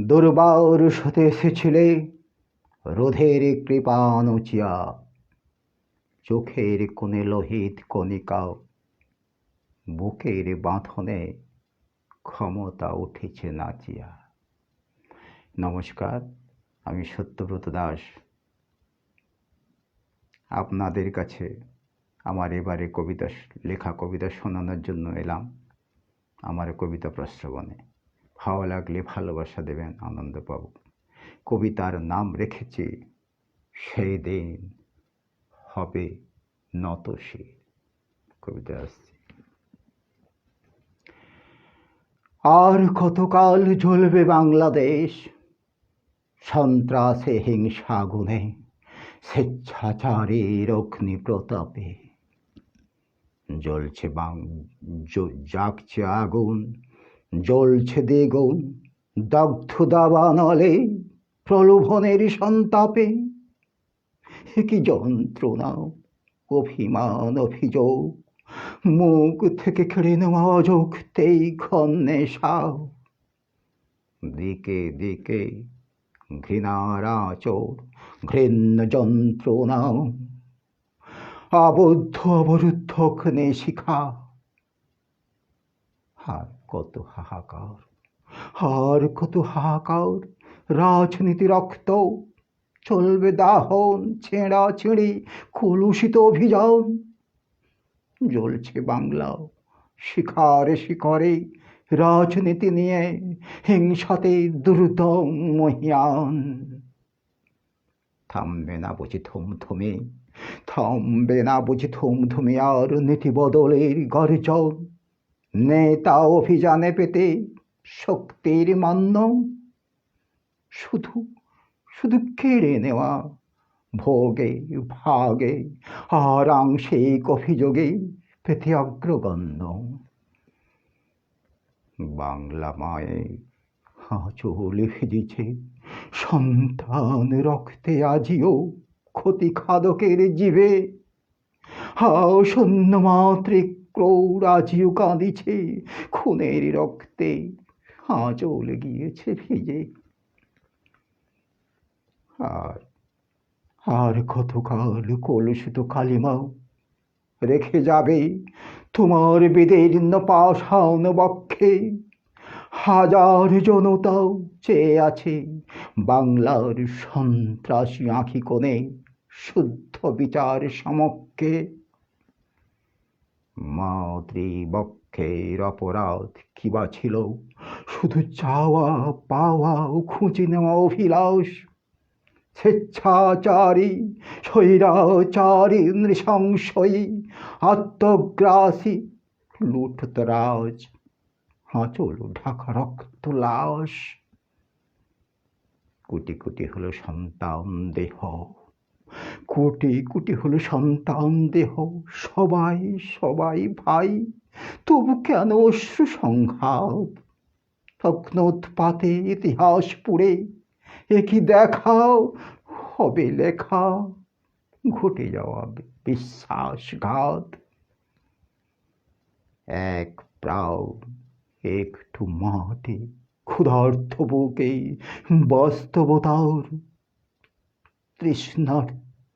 দুর্বার হতে এসেছিলে, রোধের কৃপান উচিয়া চোখের কোণে লোহিত কণিকা, বুকের বাঁধনে ক্ষমতা উঠেছে নাচিয়া। নমস্কার, আমি সত্যব্রত দাস। আপনাদের কাছে আমার এবারে কবিতা, লেখা কবিতা শোনানোর জন্য এলাম, আমার কবিতা প্রশ্রবণে ভালো লাগলে ভালোবাসা দেবেন আনন্দ পাব কবিতার নাম রেখেছি, সেই দিন হবে নত সে। কবিতা আসছে। আর কতকাল জ্বলবে বাংলাদেশ? সন্ত্রাসে হিংসাগুণে স্বেচ্ছাচারের অগ্নি প্রতাপে জ্বলছে বাং জাগছে আগুন জ্বলছে দ্বিগুণ দগ্ধ দাবানলে প্রলোভনের সন্তাপে। কি যন্ত্রণা অভিমান, অভিযোগ, মুখ থেকে কেড়ে নেওয়া অযুক্তেই ঘন্যে সাও দিকে দিকে ঘৃণার আচর ঘৃণ্য যন্ত্রণা আবদ্ধ অবরুদ্ধ শিখা আর কত হাহাকার আর কত হাহাকার, রাজনীতি রক্ত, চলবে দাহন, ছেঁড়া ছেঁড়ি, কলুষিত অভিযান। জ্বলছে বাংলা, শিখারে শিখরে, রাজনীতি নিয়ে হিংসাতে দ্রুত মহিয়ান। থামবে না বুঝি থমথমে থামবে না বুঝি থমথমে আর নীতি বদলের গর্জন। নেতা অভিযানে পেতে শক্তির মান্য। শুধু শুধু কেড়ে নেওয়া, ভোগে, ভাগে, আর আংশিক অভিযোগে পেতে অগ্রগণ্য। বাংলা মায়ে হাঁচলে ভিজেছে, সন্তান রক্তে আজিও ক্ষতি খাদকের জীবে হাও শূন্য মাত্রিক ক্রৌর আজিও কাঁদিছে, খুনের রক্তে আঁচল গিয়েছে ভিজে। আর আর কতকাল কলুষিত কালিমাও রেখে যাবে তোমার বেদীর্ণ পাষাণ বক্ষে? হাজার জনতাও চেয়ে আছে বাংলার সন্ত্রাসী আঁখি কোণে শুদ্ধ বিচার সমক্ষে। মাতৃবক্ষের অপরাধ কিবা ছিল? শুধু চাওয়া, পাওয়া ও খুঁজে নেওয়া অভিলাষ? স্বেচ্ছাচারী, স্বৈরাচারী নৃশংসয়ী আত্মগ্রাসী লুঠতরাজ হাঁচল ঢাকা, রক্ত লাশ। কোটি কোটি হলো সন্তান দেহ। কোটি কোটি হলো সন্তান দেহ। সবাই সবাই ভাই। তবু কেন অশ্রু সংঘাত? অগ্নোৎপাতে ইতিহাস পুড়ে। এ কি দেখাও হবে লেখা। ঘটে যাওয়া বিশ্বাসঘাত। এক প্রাও একটু মাটি ক্ষুধার্থ বুকে বাস্তবতার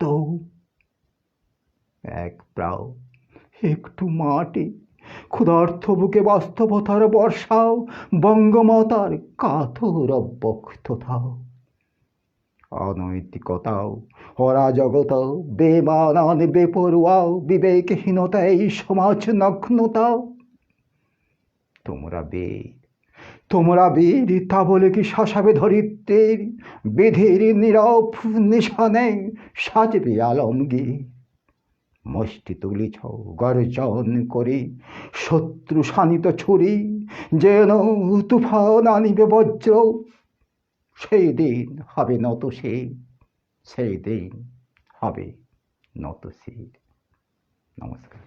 তৃষ্ণার্ত এক প্রাও, একটু মাটি ক্ষুধার্থ বুকে বাস্তবতার বর্ষাও, বঙ্গমাতার কাতর অব্যক্ততাও অনৈতিকতাও, অরাজকতাও, বেমানান, বেপরুয়াও বিবেকহীনতাই সমাজ নগ্নতাও তোমরা বীর তোমরা বীর, তা বলে কি শাসাবে ধরিত্রীর? বিধির নীরব নিশানে সাজবে আলমগীর। মুষ্টি তুলিছ, গর্জন করে, শত্রু শানিত ছুরি, যেন তুফান আনিবে বজ্র। সেই দিন হবে নত সে সেই দিন হবে নত শির। নমস্কার।